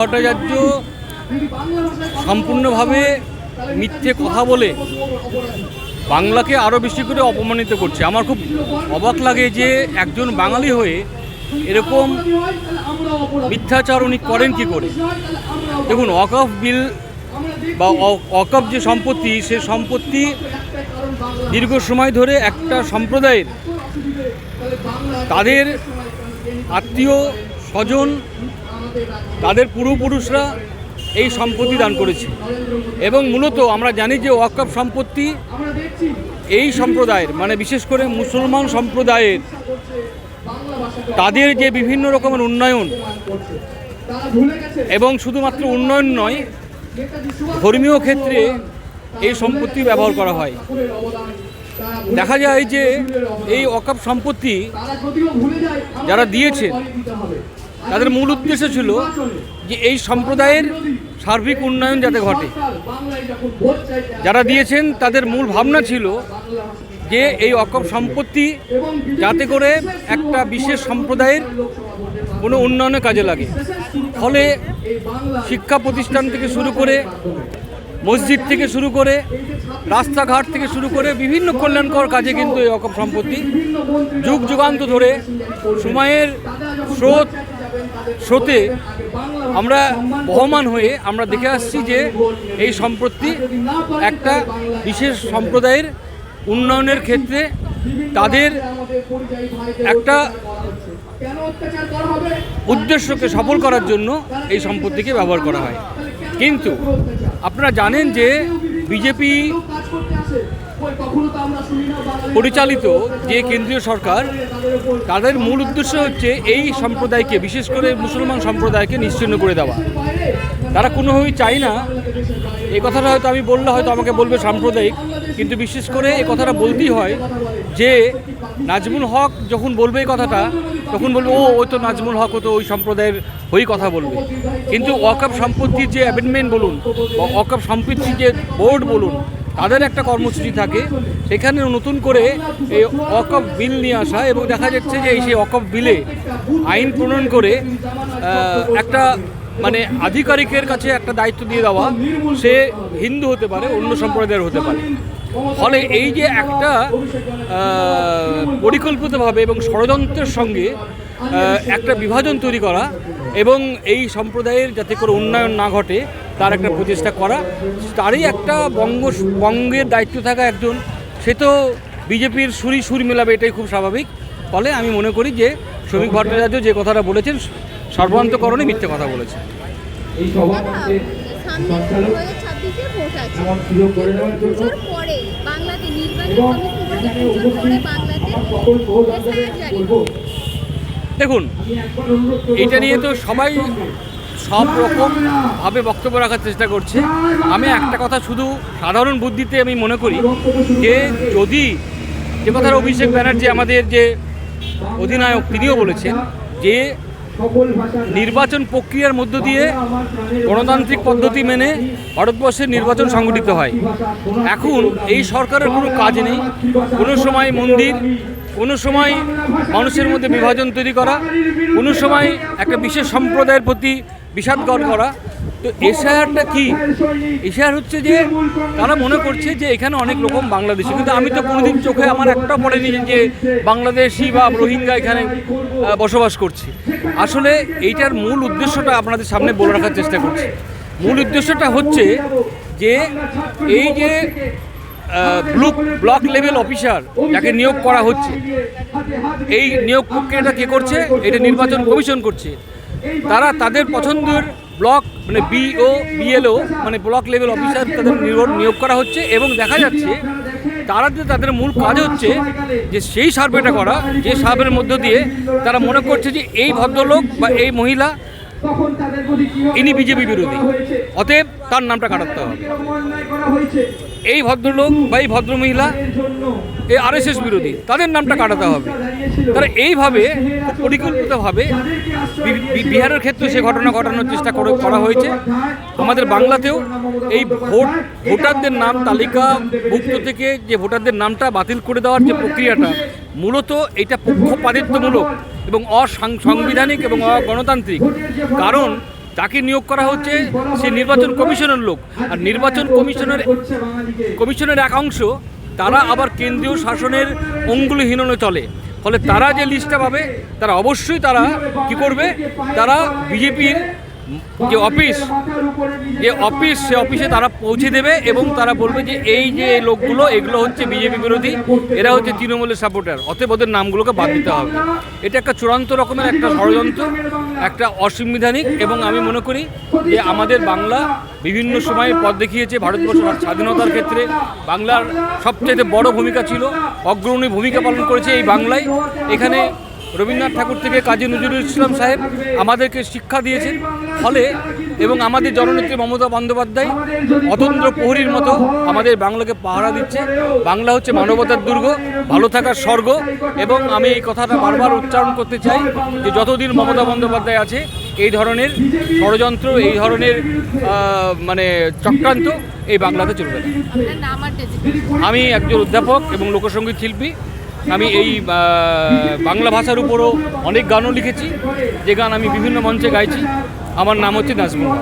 ভট্টাচার্য সম্পূর্ণভাবে মিথ্যে কথা বলে বাংলাকে আরও বেশি করে অপমানিত করছে। আমার খুব অবাক লাগে যে একজন বাঙালি হয়ে এরকম মিথ্যাচার উনি করেন কি করে? দেখুন ওয়াকফ বিল বা ওয়াকফ যে সম্পত্তি, সে সম্পত্তি দীর্ঘ সময় ধরে একটা সম্প্রদায়ের। তাদের আত্মীয় স্বজন তাদের পূর্বপুরুষরা এই সম্পত্তি দান করেছে। এবং মূলত আমরা জানি যে ওয়াকফ সম্পত্তি এই সম্প্রদায়ের মানে বিশেষ করে মুসলমান সম্প্রদায়ের, তাদের যে বিভিন্ন রকমের উন্নয়ন এবং শুধুমাত্র উন্নয়ন নয়, ধর্মীয় ক্ষেত্রে এই সম্পত্তি ব্যবহার করা হয়। দেখা যায় যে এই অকাপ সম্পত্তি যারা দিয়েছেন তাদের মূল উদ্দেশ্য ছিল যে এই সম্প্রদায়ের সার্বিক উন্নয়ন যাতে ঘটে। যারা দিয়েছেন, তাদের মূল ভাবনা ছিল যে এই অকপ সম্পত্তি যাতে করে একটা বিশেষ সম্প্রদায়ের কোনো উন্নয়নে কাজে লাগে। ফলে শিক্ষা প্রতিষ্ঠান থেকে শুরু করে, মসজিদ থেকে শুরু করে, রাস্তাঘাট থেকে শুরু করে বিভিন্ন কল্যাণকর কাজে কিন্তু এই অকপ সম্পত্তি যুগ যুগান্ত ধরে সময়ের স্রোত স্রোতে আমরা বহমান হয়ে আমরা দেখে আসছি যে এই সম্পত্তি একটা বিশেষ সম্প্রদায়ের উন্নয়নের ক্ষেত্রে তাদের একটা উদ্দেশ্যকে সফল করার জন্য এই সম্পত্তিকে ব্যবহার করা হয়। কিন্তু আপনারা জানেন যে বিজেপি পরিচালিত যে কেন্দ্রীয় সরকার, তাদের মূল উদ্দেশ্য হচ্ছে এই সম্প্রদায়কে, বিশেষ করে মুসলমান সম্প্রদায়কে নিশ্চিন্ন করে দেওয়া। তারা কোনোভাবেই চায় না। এই কথাটা হয়তো আমি বললে হয়তো আমাকে বলবে সাম্প্রদায়িক, কিন্তু বিশেষ করে এই কথাটা বলতেই হয় যে নাজমুল হক যখন বলবে এই কথাটা, তখন বলবে, ও, ওই তো নাজমুল হক, ও তো ওই সম্প্রদায়ের হয়েই কথা বলবে। কিন্তু ওয়াকআপ সম্পত্তির যে অ্যামেন্ডমেন্ট বলুন ওয়াকআপ সম্পত্তির যে বোর্ড বলুন তাদের একটা কর্মসূচি থাকে। সেখানে নতুন করে এই ওয়াকফ বিল নিয়ে আসা এবং দেখা যাচ্ছে যে এই সেই ওয়াকফ বিলে আইন প্রণয়ন করে একটা মানে আধিকারিকের কাছে একটা দায়িত্ব দিয়ে দেওয়া, সে হিন্দু হতে পারে, অন্য সম্প্রদায়ের হতে পারে। ফলে এই যে একটা পরিকল্পিতভাবে এবং ষড়যন্ত্রের সঙ্গে একটা বিভাজন তৈরি করা এবং এই সম্প্রদায়ের যাতে করে উন্নয়ন না ঘটে তার একটা প্রচেষ্টা করা। তারই একটা বঙ্গ বঙ্গের দায়িত্ব থাকা একজন। সে তো বিজেপির সুরি সুর মেলাবে এটাই খুব স্বাভাবিক। ফলে আমি মনে করি যে শ্রমিক ভট্টাচার্য যে কথাটা বলেছেন সর্বান্তকরণে মিথ্যে কথা বলেছেন। দেখুন এটা নিয়ে তো সবাই। সব রকম ভাবে বক্তব্য রাখার চেষ্টা করছে। আমি একটা কথা শুধু সাধারণ বুদ্ধিতে আমি মনে করি যে যদি যে কথার অভিষেক ব্যানার্জি আমাদের যে অধিনায়ক তিনিও বলেছেন যে নির্বাচন প্রক্রিয়ার মধ্য দিয়ে গণতান্ত্রিক পদ্ধতি মেনে ভারতবর্ষের নির্বাচন সংগঠিত হয়। এখন এই সরকারের কোনো কাজ নেই। কোনো সময় মন্দির, কোনো সময় মানুষের মধ্যে বিভাজন তৈরি করা, কোনো সময় একটা বিশেষ সম্প্রদায়ের প্রতি বিষাদগর করা। তো এশায়ারটা কি? এশায়ার হচ্ছে যে তারা মনে করছে যে এখানে অনেক রকম বাংলাদেশি। কিন্তু আমি তো কোনোদিন চোখে আমার একটা পড়েনি যে বাংলাদেশি বা রোহিঙ্গা এখানে বসবাস করছে। আসলে এইটার মূল উদ্দেশ্যটা আপনাদের সামনে বলে রাখার চেষ্টা করছি। মূল উদ্দেশ্যটা হচ্ছে যে এই যে ব্লক ব্লক লেভেল অফিসার যাকে নিয়োগ করা হচ্ছে, এই নিয়োগ প্রক্রিয়াটা কে করছে? এটা নির্বাচন কমিশন করছে। তারা তাদের পছন্দের ব্লক মানে বিও বিএলও মানে ব্লক লেভেল অফিসার তাদের নিয়োগ- করা হচ্ছে এবং দেখা যাচ্ছে তারা যে তাদের মূল কাজ হচ্ছে যে সেই সার্ভেটা করা, যে সার্ভের মধ্য দিয়ে তারা মনে করছে যে এই ভদ্রলোক বা এই মহিলা ইনি বিজেপি বিরোধী। অতএব তার নামটা কাটাতে হবে। এই ভদ্রলোক বা এই ভদ্রমহিলা এই আরএসএস বিরোধী, তাদের নামটা কাটাতে হবে। তারা এইভাবে পরিকল্পিতভাবে বিহারের ক্ষেত্রে সে ঘটনা ঘটানোর চেষ্টা করে করা হয়েছে। আমাদের বাংলাতেও এই ভোট ভোটারদের নাম তালিকাভুক্ত থেকে যে ভোটারদের নামটা বাতিল করে দেওয়ার যে প্রক্রিয়াটা, মূলত এটা পক্ষপাতিত্বমূলক এবং অসাংবিধানিক এবং অগণতান্ত্রিক। কারণ যাকে নিয়োগ করা হচ্ছে সে নির্বাচন কমিশনের লোক। আর নির্বাচন কমিশনের কমিশনের এক অংশ, তারা আবার কেন্দ্রীয় শাসনের অঙ্গুলিহীননে চলে। ফলে তারা যে লিস্টটা পাবে, তারা অবশ্যই তারা কি করবে? তারা বিজেপির যে অফিস যে অফিস, সে অফিসে তারা পৌঁছে দেবে এবং তারা বলবে যে এই যে লোকগুলো, এগুলো হচ্ছে বিজেপি বিরোধী, এরা হচ্ছে তৃণমূলের সাপোর্টার অতএব ওদের নামগুলোকে বাদ দিতে হবে। এটা একটা চূড়ান্ত রকমের একটা ষড়যন্ত্র, একটা অসাংবিধানিক এবং আমি মনে করি যে আমাদের বাংলা বিভিন্ন সময়ে পথ দেখিয়েছে, ভারতবর্ষের স্বাধীনতার ক্ষেত্রে বাংলার সবচেয়ে বড় ভূমিকা ছিল, অগ্রণী ভূমিকা পালন করেছে এই বাংলায়। এখানে রবীন্দ্রনাথ ঠাকুর থেকে কাজী নজরুল ইসলাম সাহেব আমাদেরকে শিক্ষা দিয়েছেন। ফলে এবং আমাদের জননেত্রী মমতা বন্দ্যোপাধ্যায় অতন্ত্র প্রহরীর মতো আমাদের বাংলাকে পাহারা দিচ্ছে। বাংলা হচ্ছে মানবতার দুর্গ ভালো থাকার স্বর্গ এবং আমি এই কথাটা বারবার উচ্চারণ করতে চাই যে যতদিন মমতা বন্দ্যোপাধ্যায় আছে এই ধরনের ষড়যন্ত্র এই ধরনের মানে চক্রান্ত এই বাংলাতে চলবে না? আমি একজন অধ্যাপক এবং লোকসঙ্গীত শিল্পী। আমি এই বাংলা ভাষার উপরও অনেক গানও লিখেছি। যে গান আমি বিভিন্ন মঞ্চে গাইছি। আমার নাম হচ্ছে নাজমুল